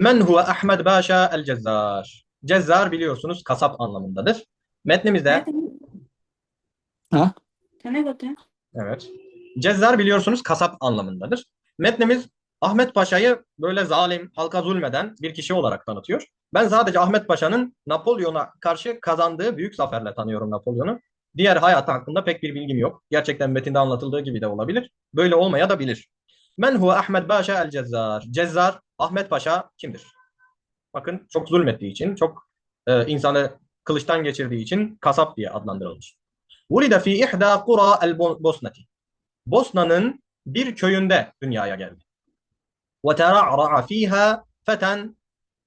Men huve Ahmed Başa el Cezzar. Cezzar biliyorsunuz kasap anlamındadır. Metnimizde Ha? Evet. Cezzar biliyorsunuz kasap anlamındadır. Metnimiz Ahmet Paşa'yı böyle zalim, halka zulmeden bir kişi olarak tanıtıyor. Ben sadece Ahmet Paşa'nın Napolyon'a karşı kazandığı büyük zaferle tanıyorum Napolyon'u. Diğer hayatı hakkında pek bir bilgim yok. Gerçekten metinde anlatıldığı gibi de olabilir. Böyle olmaya da bilir. Men huve Ahmet Paşa el Cezzar. Cezzar, Ahmet Paşa kimdir? Bakın çok zulmettiği için, çok e, insanı kılıçtan geçirdiği için kasap diye adlandırılmış. Vulide fi ihda kura el Bosnati. Bosna'nın bir köyünde dünyaya geldi. Ve tera'ra'a fiha feten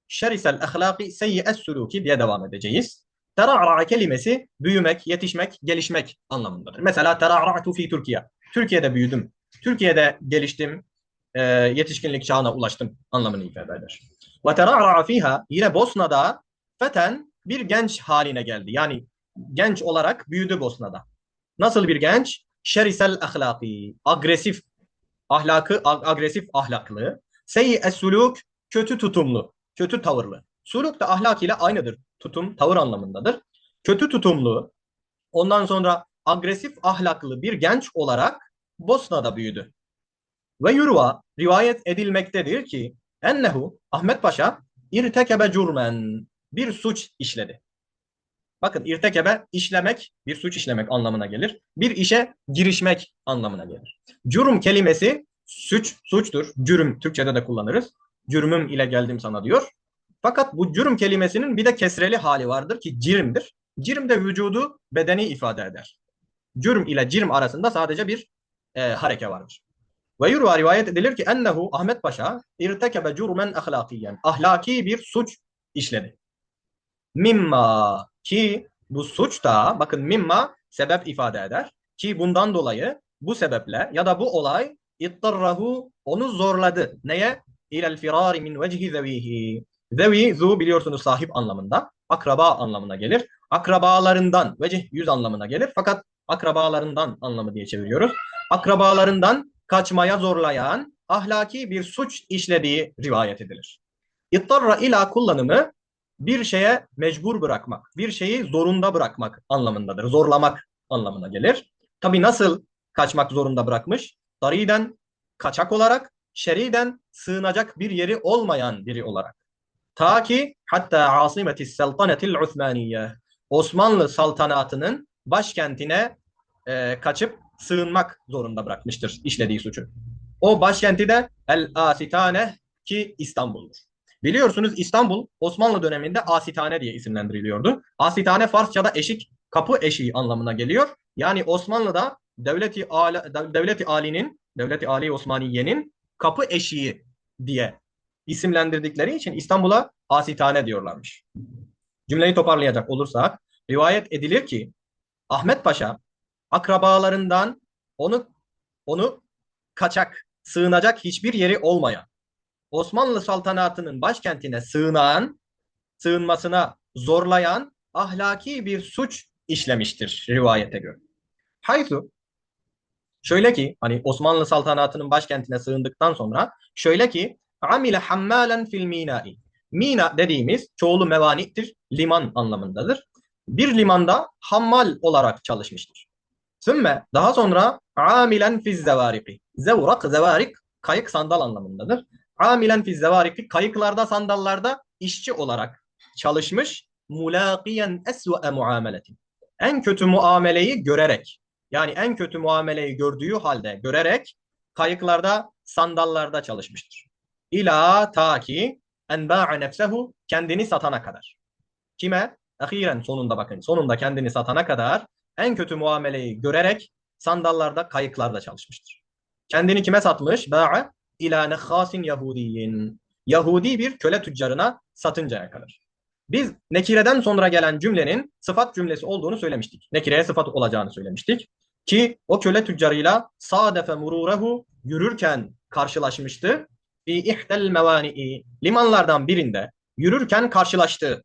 şerisel ahlaki seyyi'es suluki diye devam edeceğiz. Tera'ra'a kelimesi büyümek, yetişmek, gelişmek anlamındadır. Mesela tera'ra'tu fi Türkiye. Türkiye'de büyüdüm. Türkiye'de geliştim, e, yetişkinlik çağına ulaştım anlamını ifade eder. Ve tera'ra'a fiha yine Bosna'da feten bir genç haline geldi. Yani genç olarak büyüdü Bosna'da. Nasıl bir genç? Şerisel ahlaki, agresif ahlakı, ag- agresif ahlaklı. Seyyi suluk, kötü tutumlu, kötü tavırlı. Suluk da ahlak ile aynıdır. Tutum, tavır anlamındadır. Kötü tutumlu, ondan sonra agresif ahlaklı bir genç olarak Bosna'da büyüdü. Ve yurva rivayet edilmektedir ki ennehu Ahmet Paşa irtekebe cürmen bir suç işledi. Bakın irtekebe işlemek, bir suç işlemek anlamına gelir. Bir işe girişmek anlamına gelir. Cürüm kelimesi suç, suçtur. Cürüm Türkçe'de de kullanırız. Cürmüm ile geldim sana diyor. Fakat bu cürüm kelimesinin bir de kesreli hali vardır ki cirimdir. Cirim de vücudu, bedeni ifade eder. Cürm ile cirim arasında sadece bir e, hareke vardır. Ve yurva rivayet edilir ki ennehu Ahmet Paşa irtekebe cürmen ahlakiyen. Ahlaki bir suç işledi. Mimma ki bu suç da bakın mimma sebep ifade eder. Ki bundan dolayı bu sebeple ya da bu olay ittarrahu onu zorladı. Neye? İlel firari min vecihi zevihi. Zevi, zu biliyorsunuz sahip anlamında. Akraba anlamına gelir. Akrabalarından, vecih yüz anlamına gelir. Fakat akrabalarından anlamı diye çeviriyoruz. Akrabalarından kaçmaya zorlayan ahlaki bir suç işlediği rivayet edilir. İttarra ila kullanımı bir şeye mecbur bırakmak, bir şeyi zorunda bırakmak anlamındadır. Zorlamak anlamına gelir. Tabi nasıl kaçmak zorunda bırakmış? Dariden kaçak olarak, şeriden sığınacak bir yeri olmayan biri olarak. Ta ki hatta asimeti saltanetil Osmaniye Osmanlı saltanatının başkentine e, kaçıp sığınmak zorunda bırakmıştır işlediği suçu. O başkenti de El Asitane ki İstanbul'dur. Biliyorsunuz İstanbul Osmanlı döneminde Asitane diye isimlendiriliyordu. Asitane Farsçada eşik, kapı eşiği anlamına geliyor. Yani Osmanlı'da Devleti Ali, Devleti Ali'nin, Devleti Ali Osmaniye'nin kapı eşiği diye isimlendirdikleri için İstanbul'a Asitane diyorlarmış. Cümleyi toparlayacak olursak rivayet edilir ki Ahmet Paşa akrabalarından onu onu kaçak, sığınacak hiçbir yeri olmayan Osmanlı saltanatının başkentine sığınan, sığınmasına zorlayan ahlaki bir suç işlemiştir rivayete göre. Hayzu şöyle ki hani Osmanlı saltanatının başkentine sığındıktan sonra şöyle ki amile hammalen fil minai. Mina dediğimiz çoğulu mevaniktir, liman anlamındadır. Bir limanda hammal olarak çalışmıştır. Sümme daha sonra amilen fiz zevariki. Zevrak, zevarik kayık sandal anlamındadır amilen fi zevariki kayıklarda sandallarda işçi olarak çalışmış mulaqiyen esve'e muameletin. En kötü muameleyi görerek yani en kötü muameleyi gördüğü halde görerek kayıklarda sandallarda çalışmıştır. İla ta ki en ba'a nefsehu kendini satana kadar. Kime? Ahiren sonunda bakın sonunda kendini satana kadar en kötü muameleyi görerek sandallarda kayıklarda çalışmıştır. Kendini kime satmış? Ba'a ila nekhasin Yahudiyin. Yahudi bir köle tüccarına satıncaya kadar. Biz nekireden sonra gelen cümlenin sıfat cümlesi olduğunu söylemiştik. Nekireye sıfat olacağını söylemiştik. Ki o köle tüccarıyla sadefe mururehu yürürken karşılaşmıştı. Fi ihtel mevani'i limanlardan birinde yürürken karşılaştı.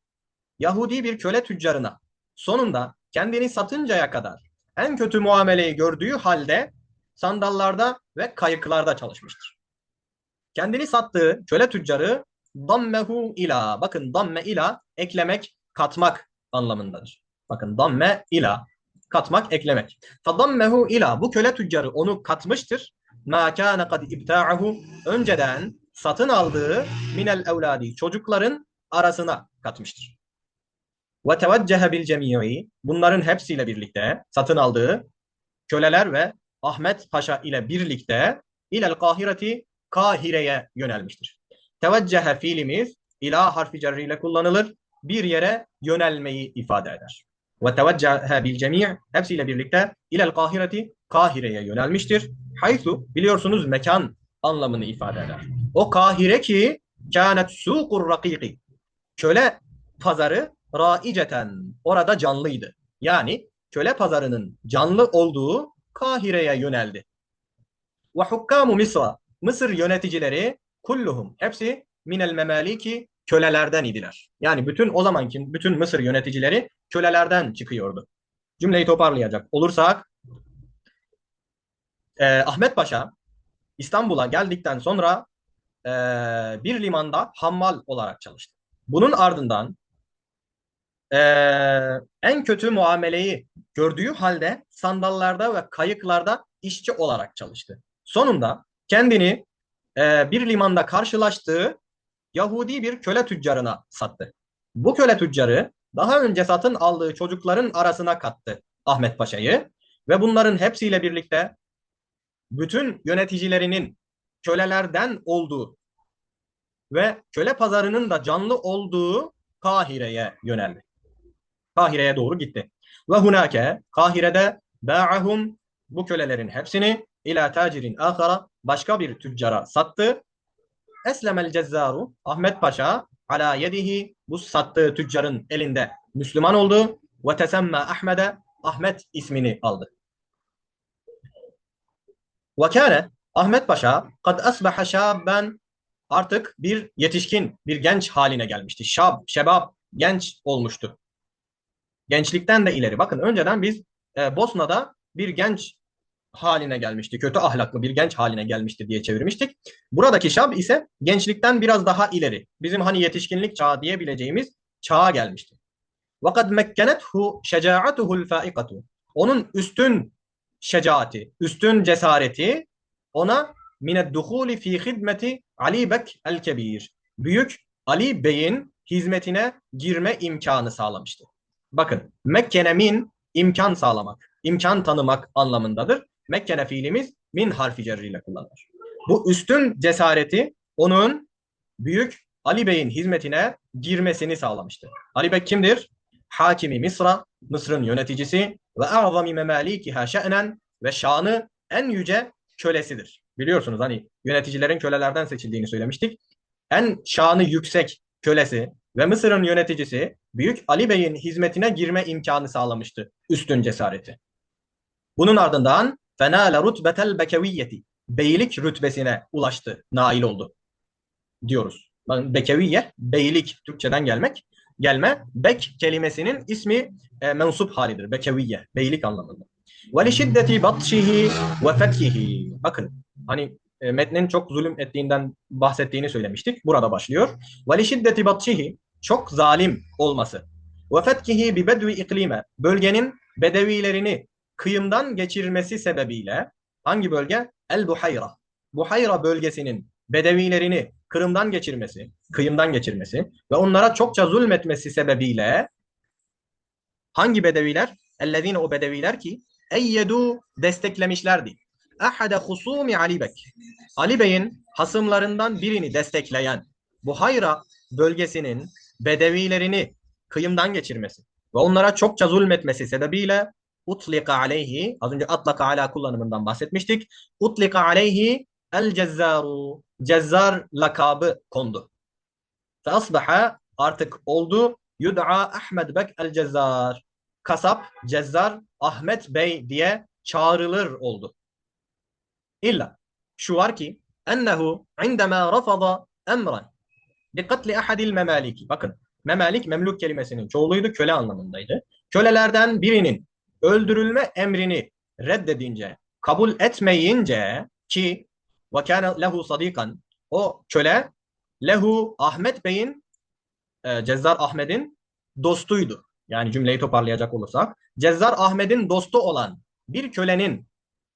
Yahudi bir köle tüccarına sonunda kendini satıncaya kadar en kötü muameleyi gördüğü halde sandallarda ve kayıklarda çalışmıştır. Kendini sattığı köle tüccarı dammehu ila. Bakın damme ila eklemek, katmak anlamındadır. Bakın damme ila katmak, eklemek. Fadammehu ila bu köle tüccarı onu katmıştır. Ma kana kad ibta'ahu önceden satın aldığı minel evladi çocukların arasına katmıştır. Ve teveccehe bil cemii bunların hepsiyle birlikte satın aldığı köleler ve Ahmet Paşa ile birlikte ilel kahireti Kahire'ye yönelmiştir. Teveccehe fiilimiz ila harfi cerri ile kullanılır. Bir yere yönelmeyi ifade eder. Ve teveccehe bil cemi' hepsiyle birlikte ilel kahireti Kahire'ye yönelmiştir. Haythu biliyorsunuz mekan anlamını ifade eder. O Kahire ki kânet suqur rakiki köle pazarı raiceten orada canlıydı. Yani köle pazarının canlı olduğu Kahire'ye yöneldi. Ve hukkamu Misra Mısır yöneticileri kulluhum hepsi minel memaliki kölelerden idiler. Yani bütün o zamanki bütün Mısır yöneticileri kölelerden çıkıyordu. Cümleyi toparlayacak olursak e, Ahmet Paşa İstanbul'a geldikten sonra e, bir limanda hammal olarak çalıştı. Bunun ardından e, en kötü muameleyi gördüğü halde sandallarda ve kayıklarda işçi olarak çalıştı. Sonunda kendini e, bir limanda karşılaştığı Yahudi bir köle tüccarına sattı. Bu köle tüccarı daha önce satın aldığı çocukların arasına kattı Ahmet Paşa'yı ve bunların hepsiyle birlikte bütün yöneticilerinin kölelerden olduğu ve köle pazarının da canlı olduğu Kahire'ye yöneldi. Kahire'ye doğru gitti. Ve hunake Kahire'de ba'ahum bu kölelerin hepsini ila tacirin ahara başka bir tüccara sattı. Eslemel cezzaru Ahmet Paşa ala yedihi bu sattığı tüccarın elinde Müslüman oldu ve tesemme Ahmet'e Ahmet ismini aldı. Ve kâne Ahmet Paşa kad asbaha şabben artık bir yetişkin, bir genç haline gelmişti. Şab, şebab, genç olmuştu. Gençlikten de ileri. Bakın önceden biz e, Bosna'da bir genç haline gelmişti. Kötü ahlaklı bir genç haline gelmişti diye çevirmiştik. Buradaki şab ise gençlikten biraz daha ileri. Bizim hani yetişkinlik çağı diyebileceğimiz çağa gelmişti. Vakat mekkenethu şecaatuhul faikatu. Onun üstün şecaati, üstün cesareti ona mined duhuli fi hidmeti Ali Bek el Kebir. Büyük Ali Bey'in hizmetine girme imkanı sağlamıştı. Bakın Mekkene min imkan sağlamak, imkan tanımak anlamındadır. Mekkene fiilimiz min harfi cerriyle kullanılır. Bu üstün cesareti onun büyük Ali Bey'in hizmetine girmesini sağlamıştı. Ali Bey kimdir? Hakimi Misra, Mısır'ın yöneticisi ve a'zami memalikiha şe'nen ve şanı en yüce kölesidir. Biliyorsunuz hani yöneticilerin kölelerden seçildiğini söylemiştik. En şanı yüksek kölesi ve Mısır'ın yöneticisi Büyük Ali Bey'in hizmetine girme imkanı sağlamıştı. Üstün cesareti. Bunun ardından fenâle rutbetel bekeviyyeti beylik rütbesine ulaştı, nail oldu diyoruz. Bekeviye, beylik Türkçeden gelmek. Gelme, bek kelimesinin ismi e, mensup halidir. Bekeviye, beylik anlamında. Ve li şiddeti batşihi ve fethihi. Bakın hani e, metnin çok zulüm ettiğinden bahsettiğini söylemiştik. Burada başlıyor. Ve li şiddeti batşihi çok zalim olması. Ve fethihi bi iklime. Bölgenin bedevilerini kıyımdan geçirmesi sebebiyle hangi bölge? El Buhayra. Buhayra bölgesinin bedevilerini Kırım'dan geçirmesi, kıyımdan geçirmesi ve onlara çokça zulmetmesi sebebiyle hangi bedeviler? Ellezine o bedeviler ki eyyedu desteklemişlerdi. Ahade husumi Ali Bek. Ali Bey'in hasımlarından birini destekleyen Buhayra bölgesinin bedevilerini kıyımdan geçirmesi ve onlara çokça zulmetmesi sebebiyle utlika aleyhi az önce atlaka ala kullanımından bahsetmiştik. Utlika aleyhi el cezzaru cezzar lakabı kondu. Fe asbaha artık oldu yud'a Ahmed Bek el cezzar. Kasap, cezzar, Ahmet Bey diye çağrılır oldu. İlla şu var ki ennehu indema rafada emran bi katli ahadil memaliki. Bakın memalik memluk kelimesinin çoğuluydu köle anlamındaydı. Kölelerden birinin öldürülme emrini reddedince, kabul etmeyince ki ve kana lehu sadikan o köle lehu Ahmet Bey'in e, Cezzar Ahmet'in dostuydu. Yani cümleyi toparlayacak olursak Cezzar Ahmet'in dostu olan bir kölenin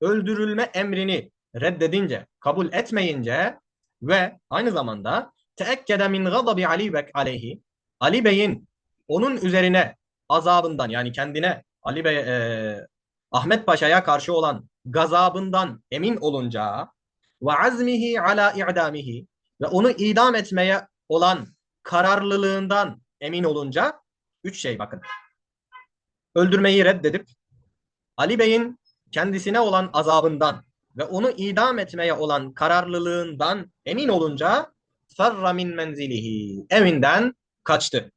öldürülme emrini reddedince, kabul etmeyince ve aynı zamanda teekkede min gadabi Ali Bek aleyhi Ali Bey'in onun üzerine azabından yani kendine Ali Bey e, Ahmet Paşa'ya karşı olan gazabından emin olunca ve azmihi ala i'damihi ve onu idam etmeye olan kararlılığından emin olunca üç şey bakın. Öldürmeyi reddedip Ali Bey'in kendisine olan azabından ve onu idam etmeye olan kararlılığından emin olunca ferra min menzilihi evinden kaçtı.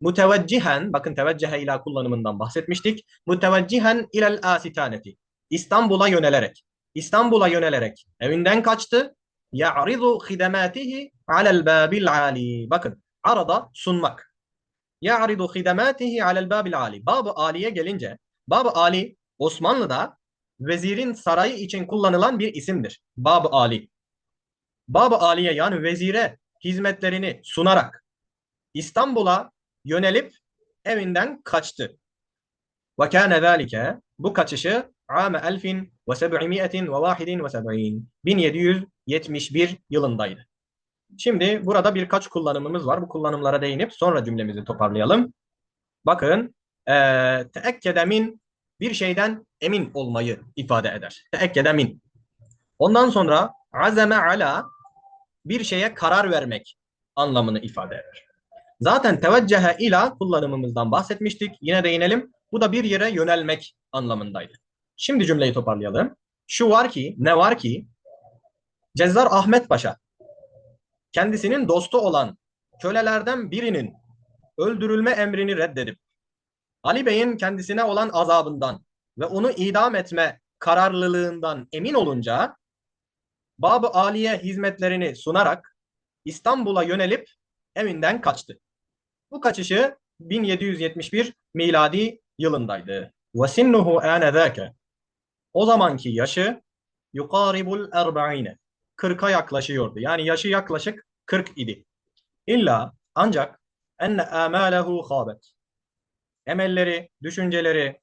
Muteveccihen bakın teveccehe ila kullanımından bahsetmiştik. Muteveccihen ilel asitaneti. İstanbul'a yönelerek. İstanbul'a yönelerek evinden kaçtı. Ya'ridu hidematihi alel babil ali. Bakın arada sunmak. Ya'ridu hidematihi alel babil ali. Bab-ı Ali'ye gelince Bab-ı Ali Osmanlı'da vezirin sarayı için kullanılan bir isimdir. Bab-ı Ali. Bab-ı Ali'ye yani vezire hizmetlerini sunarak İstanbul'a yönelip evinden kaçtı. Ve kâne zâlike bu kaçışı âme elfin ve seb'imiyetin ve vâhidin ve seb'in 1771 yılındaydı. Şimdi burada birkaç kullanımımız var. Bu kullanımlara değinip sonra cümlemizi toparlayalım. Bakın eee teekkede min bir şeyden emin olmayı ifade eder. Teekkede min. Ondan sonra azeme ala bir şeye karar vermek anlamını ifade eder. Zaten teveccehe ila kullanımımızdan bahsetmiştik. Yine değinelim. Bu da bir yere yönelmek anlamındaydı. Şimdi cümleyi toparlayalım. Şu var ki, ne var ki Cezzar Ahmet Paşa kendisinin dostu olan kölelerden birinin öldürülme emrini reddedip Ali Bey'in kendisine olan azabından ve onu idam etme kararlılığından emin olunca Bab-ı Aliye hizmetlerini sunarak İstanbul'a yönelip evinden kaçtı. Bu kaçışı 1771 miladi yılındaydı. Sinnuhu anezâke. O zamanki yaşı yukaribul erba'ine. 40'a yaklaşıyordu. Yani yaşı yaklaşık 40 idi. İlla ancak enne amalehu khabet. Emelleri, düşünceleri,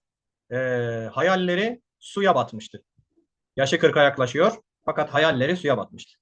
e, hayalleri suya batmıştı. Yaşı 40'a yaklaşıyor fakat hayalleri suya batmıştı.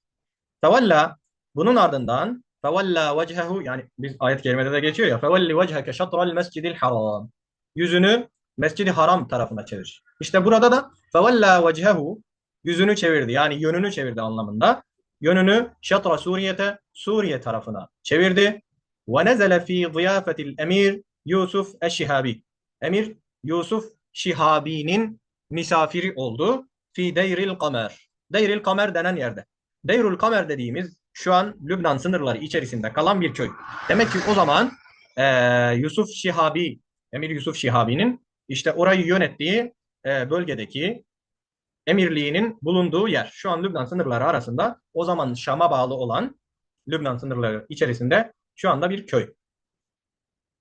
Tevalla bunun ardından fevalla vecehu yani biz ayet-i kerimede de geçiyor ya fevelli vecheke şatral mescidil haram. Yüzünü Mescid-i Haram tarafına çevir. İşte burada da fevella vecehu yüzünü çevirdi. Yani yönünü çevirdi anlamında. Yönünü şatra Suriye'te Suriye tarafına çevirdi. Ve nezele fi ziyafetil emir Yusuf Eşşihabi. Emir Yusuf Şihabi'nin misafiri oldu. Fi Deyril Kamer. Deyril Kamer denen yerde. Deyrul Kamer dediğimiz şu an Lübnan sınırları içerisinde kalan bir köy. Demek ki o zaman eee, Yusuf Şihabi, Emir Yusuf Şihabi'nin işte orayı yönettiği eee, bölgedeki emirliğinin bulunduğu yer. Şu an Lübnan sınırları arasında o zaman Şam'a bağlı olan Lübnan sınırları içerisinde şu anda bir köy.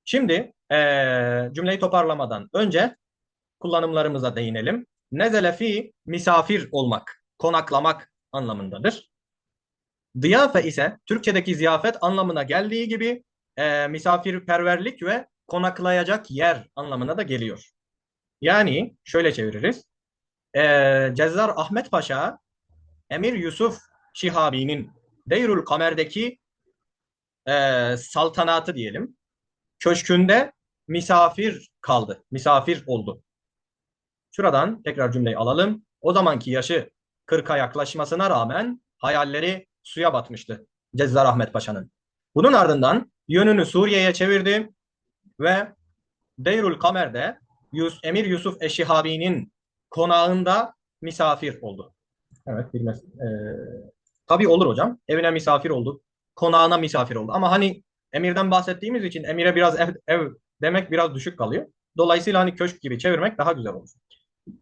Şimdi eee, cümleyi toparlamadan önce kullanımlarımıza değinelim. Nezele fi misafir olmak, konaklamak anlamındadır. Diyafe ise Türkçedeki ziyafet anlamına geldiği gibi e, misafirperverlik ve konaklayacak yer anlamına da geliyor. Yani şöyle çeviririz. E, Cezzar Ahmet Paşa Emir Yusuf Şihabi'nin Deyrül Kamer'deki e, saltanatı diyelim köşkünde misafir kaldı. Misafir oldu. Şuradan tekrar cümleyi alalım. O zamanki yaşı 40'a yaklaşmasına rağmen hayalleri suya batmıştı Cezzar Ahmet Paşa'nın. Bunun ardından yönünü Suriye'ye çevirdi ve Deyrül Kamer'de Yus Emir Yusuf Eşihabi'nin konağında misafir oldu. Evet bilmez. Ee, tabii olur hocam. Evine misafir oldu. Konağına misafir oldu. Ama hani emirden bahsettiğimiz için emire biraz ev, ev demek biraz düşük kalıyor. Dolayısıyla hani köşk gibi çevirmek daha güzel olur.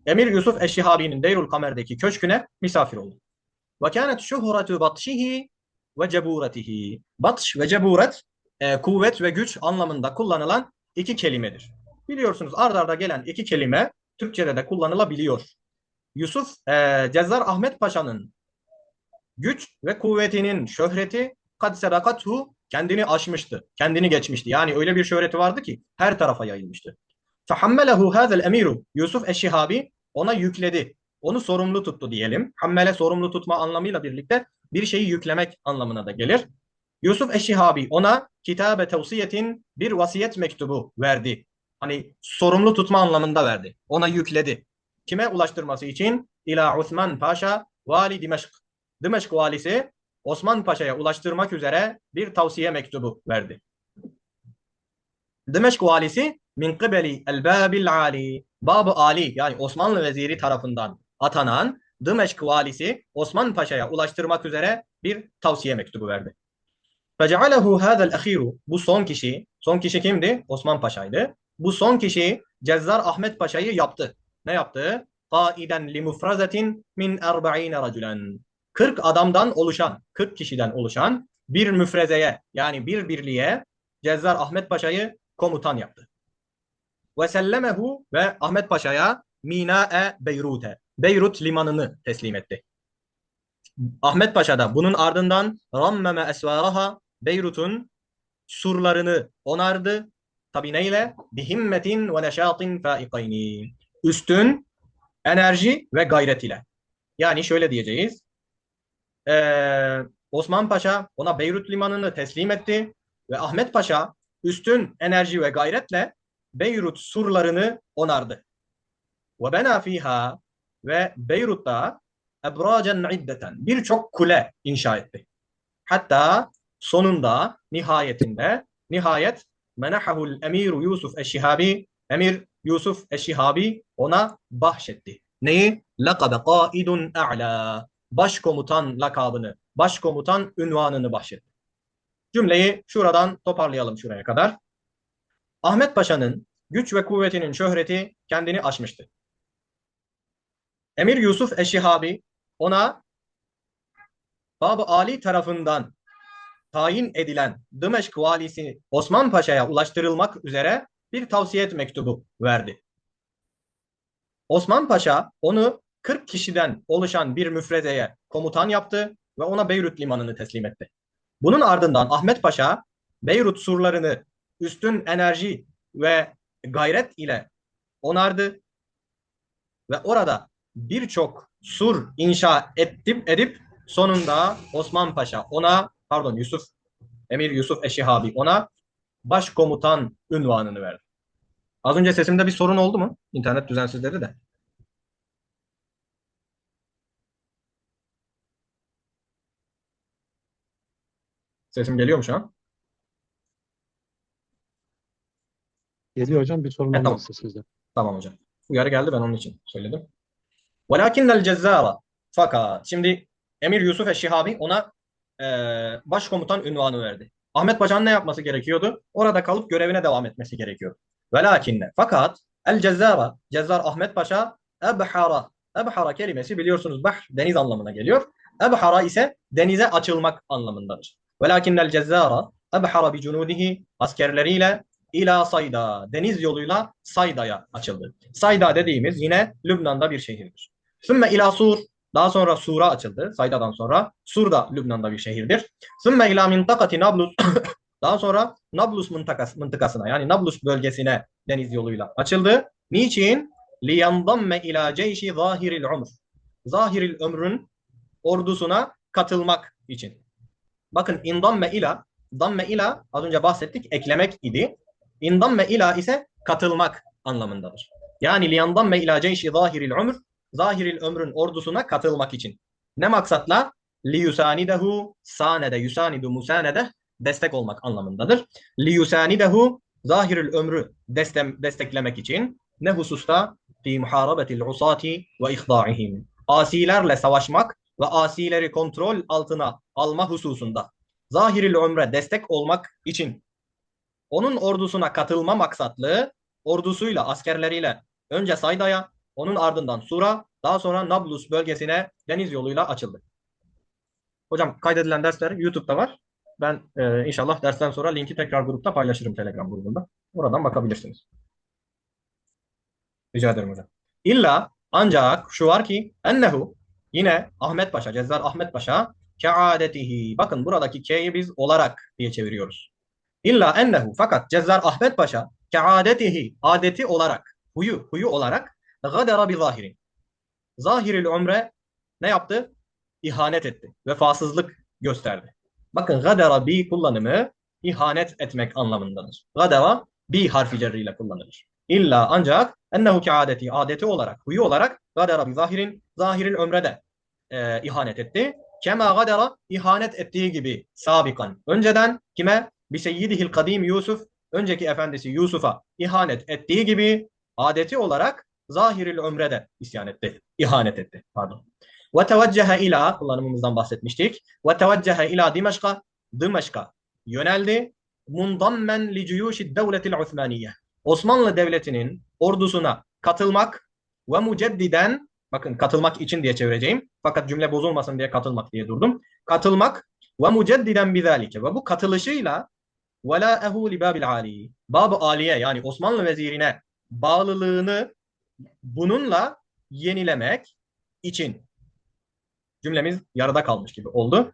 Emir Yusuf Eşşihabi'nin Deyrül Kamer'deki köşküne misafir oldu. Ve kânet şuhretu batşihi ve ceburetihi. Batş ve ceburet e, kuvvet ve güç anlamında kullanılan iki kelimedir. Biliyorsunuz ard arda gelen iki kelime Türkçe'de de kullanılabiliyor. Yusuf e, Cezzar Ahmet Paşa'nın güç ve kuvvetinin şöhreti kad sebekathu kendini aşmıştı. Kendini geçmişti. Yani öyle bir şöhreti vardı ki her tarafa yayılmıştı. Fehammelehu hazel emiru Yusuf Eşşihabi ona yükledi. Onu sorumlu tuttu diyelim. Hammele sorumlu tutma anlamıyla birlikte bir şeyi yüklemek anlamına da gelir. Yusuf Eşşihabi ona kitabe tevsiyetin bir vasiyet mektubu verdi. Hani sorumlu tutma anlamında verdi. Ona yükledi. Kime ulaştırması için? İla Osman Paşa vali Dimeşk. Dimeşk valisi Osman Paşa'ya ulaştırmak üzere bir tavsiye mektubu verdi. Dimeşk valisi min kıbeli el-babil ali. Bab-ı Ali yani Osmanlı veziri tarafından atanan Dimeşk valisi Osman Paşa'ya ulaştırmak üzere bir tavsiye mektubu verdi. Fecealehu hâzel ahiru. Bu son kişi. Son kişi kimdi? Osman Paşa'ydı. Bu son kişi Cezzar Ahmet Paşa'yı yaptı. Ne yaptı? Kaiden li mufrazetin min erba'ine raculen. 40 adamdan oluşan, 40 kişiden oluşan bir müfrezeye yani bir birliğe Cezzar Ahmet Paşa'yı komutan yaptı. Ve sellemehu ve Ahmet Paşa'ya Mina'e Beyrut'e. Beyrut limanını teslim etti. Ahmet Paşa da bunun ardından rammeme esvaraha Beyrut'un surlarını onardı. Tabi neyle? Bihimmetin ve neşatin faikayni. Üstün enerji ve gayret ile. Yani şöyle diyeceğiz. Ee, Osman Paşa ona Beyrut limanını teslim etti ve Ahmet Paşa üstün enerji ve gayretle Beyrut surlarını onardı. Ve bena fiha ve Beyrut'ta ebracen iddeten birçok kule inşa etti. Hatta sonunda nihayetinde nihayet menahahul emiru Yusuf Eşşihabi Emir Yusuf Eşşihabi ona bahşetti. Neyi? Lakabe qaidun a'la. Başkomutan lakabını, başkomutan ünvanını bahşetti. Cümleyi şuradan toparlayalım şuraya kadar. Ahmet Paşa'nın güç ve kuvvetinin şöhreti kendini aşmıştı. Emir Yusuf Eşşihabi ona Bab-ı Ali tarafından tayin edilen Dımeşk valisi Osman Paşa'ya ulaştırılmak üzere bir tavsiyet mektubu verdi. Osman Paşa onu 40 kişiden oluşan bir müfrezeye komutan yaptı ve ona Beyrut limanını teslim etti. Bunun ardından Ahmet Paşa Beyrut surlarını üstün enerji ve gayret ile onardı ve orada birçok sur inşa edip, edip sonunda Osman Paşa ona pardon Yusuf Emir Yusuf Eşihabi ona başkomutan ünvanını verdi. Az önce sesimde bir sorun oldu mu? İnternet düzensizleri de. Sesim geliyor mu şu an? Geliyor hocam bir sorun E, tamam. olmazsa sizde. Tamam hocam. Uyarı geldi ben onun için söyledim. Velakinnel cezzara. Fakat şimdi Emir Yusuf Eşşihabi ona e, başkomutan ünvanı verdi. Ahmet Paşa'nın ne yapması gerekiyordu? Orada kalıp görevine devam etmesi gerekiyor. Velakinne. Fakat el cezzara. Cezzar Ahmet Paşa ebhara. Ebhara kelimesi biliyorsunuz bahr deniz anlamına geliyor. Ebhara ise denize açılmak anlamındadır. Velakinnel cezzara ebhara bi cunudihi askerleriyle ila Sayda deniz yoluyla Sayda'ya açıldı. Sayda dediğimiz yine Lübnan'da bir şehirdir. Sümme ila Sur daha sonra Sur'a açıldı. Sayda'dan sonra Sur da Lübnan'da bir şehirdir. Sümme ila mintakati Nablus daha sonra Nablus mıntakas, mıntıkasına yani Nablus bölgesine deniz yoluyla açıldı. Niçin? Liyandamme ila ceyşi zahiril umr. Zahiril ömrün ordusuna katılmak için. Bakın indamme ila damme ila az önce bahsettik eklemek idi. İndamme ila ise katılmak anlamındadır. Yani liyandamme ila ceyşi zahiril umr zahiril ömrün ordusuna katılmak için. Ne maksatla? Li yusanidehu sanede yusanidu musanede destek olmak anlamındadır. Li yusanidehu zahiril ömrü destem, desteklemek için ne hususta? Fi muharabetil usati ve ihda'ihim. Asilerle savaşmak ve asileri kontrol altına alma hususunda. Zahiril ömre destek olmak için onun ordusuna katılma maksatlı ordusuyla, askerleriyle önce Sayda'ya, onun ardından Sur'a, daha sonra Nablus bölgesine deniz yoluyla açıldı. Hocam kaydedilen dersler YouTube'da var. Ben e, inşallah dersten sonra linki tekrar grupta paylaşırım Telegram grubunda. Oradan bakabilirsiniz. Rica ederim hocam. İlla ancak şu var ki ennehu yine Ahmet Paşa, Cezzar Ahmet Paşa keadetihi. Bakın buradaki K'yi biz olarak diye çeviriyoruz. İlla ennehu fakat Cezzar Ahmet Paşa keadetihi adeti olarak huyu huyu olarak gadara bi zahirin. Zahiril umre ne yaptı? İhanet etti. Vefasızlık gösterdi. Bakın gadara bi kullanımı ihanet etmek anlamındadır. Gadara bi harfi cerriyle kullanılır. İlla ancak ennehu ki adeti adeti olarak huyu olarak gadara bi zahirin zahiril ömrede e, ihanet etti. Kema gadara ihanet ettiği gibi sabikan. Önceden kime? Bi seyyidihil kadim Yusuf önceki efendisi Yusuf'a ihanet ettiği gibi adeti olarak zahiril ömrede isyan etti. İhanet etti. Pardon. Ve teveccehe ila kullanımımızdan bahsetmiştik. Ve teveccehe ila Dimeşka Dimeşka yöneldi. Mundammen li cuyuşid devletil Osmaniye. Osmanlı Devleti'nin ordusuna katılmak ve muceddiden bakın katılmak için diye çevireceğim. Fakat cümle bozulmasın diye katılmak diye durdum. Katılmak ve muceddiden bizalike ve bu katılışıyla velâehu li babil ali. Bab-ı aliye yani Osmanlı vezirine bağlılığını bununla yenilemek için cümlemiz yarıda kalmış gibi oldu.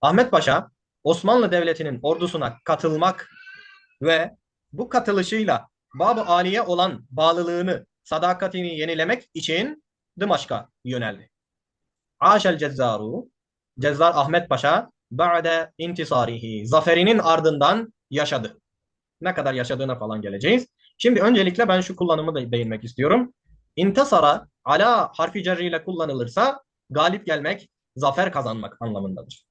Ahmet Paşa Osmanlı Devleti'nin ordusuna katılmak ve bu katılışıyla Bab-ı Aliye olan bağlılığını, sadakatini yenilemek için Dımaşk'a yöneldi. Aşel Cezzaru, Cezzar Ahmet Paşa ba'de intisarihi, zaferinin ardından yaşadı. Ne kadar yaşadığına falan geleceğiz. Şimdi öncelikle ben şu kullanımı da değinmek istiyorum. İntasara ala harfi cerriyle kullanılırsa galip gelmek, zafer kazanmak anlamındadır.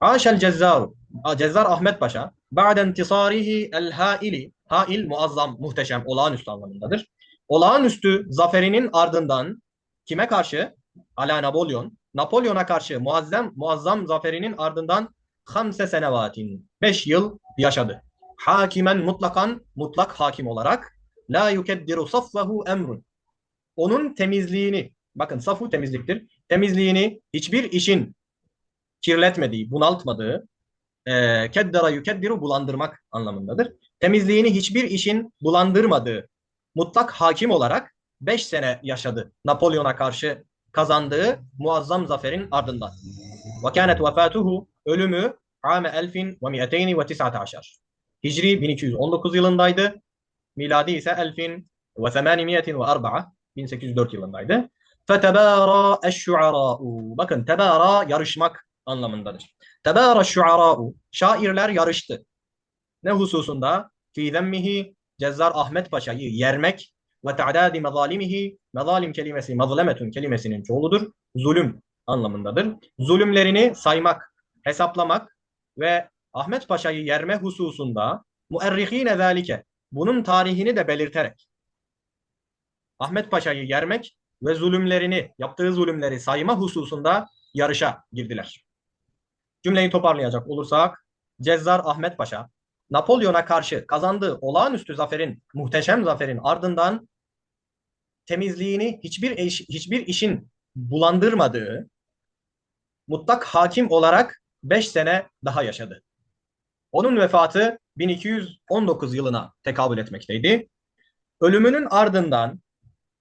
Aşel Cezzaru, Cezzar Ahmet Paşa, ba'de intisarihi el haili, hail muazzam, muhteşem, olağanüstü anlamındadır. Olağanüstü zaferinin ardından kime karşı? Ala Napolyon. Napolyon'a karşı muazzam, muazzam zaferinin ardından hamse senevatin, 5 yıl yaşadı. Hakimen mutlakan, mutlak hakim olarak la yukeddiru saffahu emrun. Onun temizliğini, bakın safu temizliktir. Temizliğini hiçbir işin kirletmediği, bunaltmadığı, e, keddara yukeddiru bulandırmak anlamındadır. Temizliğini hiçbir işin bulandırmadığı mutlak hakim olarak 5 sene yaşadı Napolyon'a karşı kazandığı muazzam zaferin ardından. Ve kânet vefatuhu ölümü ame elfin ve mi'eteyni ve tis'ate Hicri 1219 yılındaydı. Miladi ise elfin ve semânimiyetin ve arba'a 1804 yılındaydı. Fetebâra eşşu'arâ'u. Bakın tebâra yarışmak anlamındadır. Tebâra şu'arâ'u. Şairler yarıştı. Ne hususunda? Fî zemmihi Cezzar Ahmet Paşa'yı yermek ve ta'dadi mezalimihi mezalim kelimesi mazlemetun kelimesinin çoğuludur. Zulüm anlamındadır. Zulümlerini saymak, hesaplamak ve Ahmet Paşa'yı yerme hususunda muerrihine zalike bunun tarihini de belirterek Ahmet Paşa'yı yermek ve zulümlerini, yaptığı zulümleri sayma hususunda yarışa girdiler. Cümleyi toparlayacak olursak Cezzar Ahmet Paşa Napolyon'a karşı kazandığı olağanüstü zaferin, muhteşem zaferin ardından temizliğini hiçbir iş, hiçbir işin bulandırmadığı mutlak hakim olarak 5 sene daha yaşadı. Onun vefatı 1219 yılına tekabül etmekteydi. Ölümünün ardından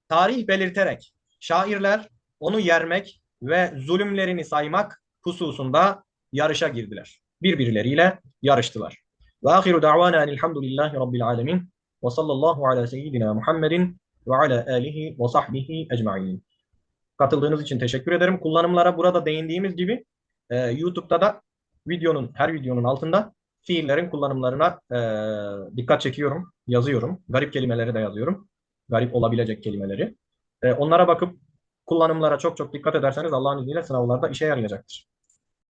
tarih belirterek şairler onu yermek ve zulümlerini saymak hususunda yarışa girdiler. Birbirleriyle yarıştılar. Ve ahiru da'vana enilhamdülillahi rabbil alemin ve sallallahu ala seyyidina Muhammedin ve ala alihi ve sahbihi ecma'in. Katıldığınız için teşekkür ederim. Kullanımlara burada değindiğimiz gibi e, YouTube'da da videonun her videonun altında fiillerin kullanımlarına e, dikkat çekiyorum, yazıyorum. Garip kelimeleri de yazıyorum. Garip olabilecek kelimeleri. E, onlara bakıp kullanımlara çok çok dikkat ederseniz Allah'ın izniyle sınavlarda işe yarayacaktır.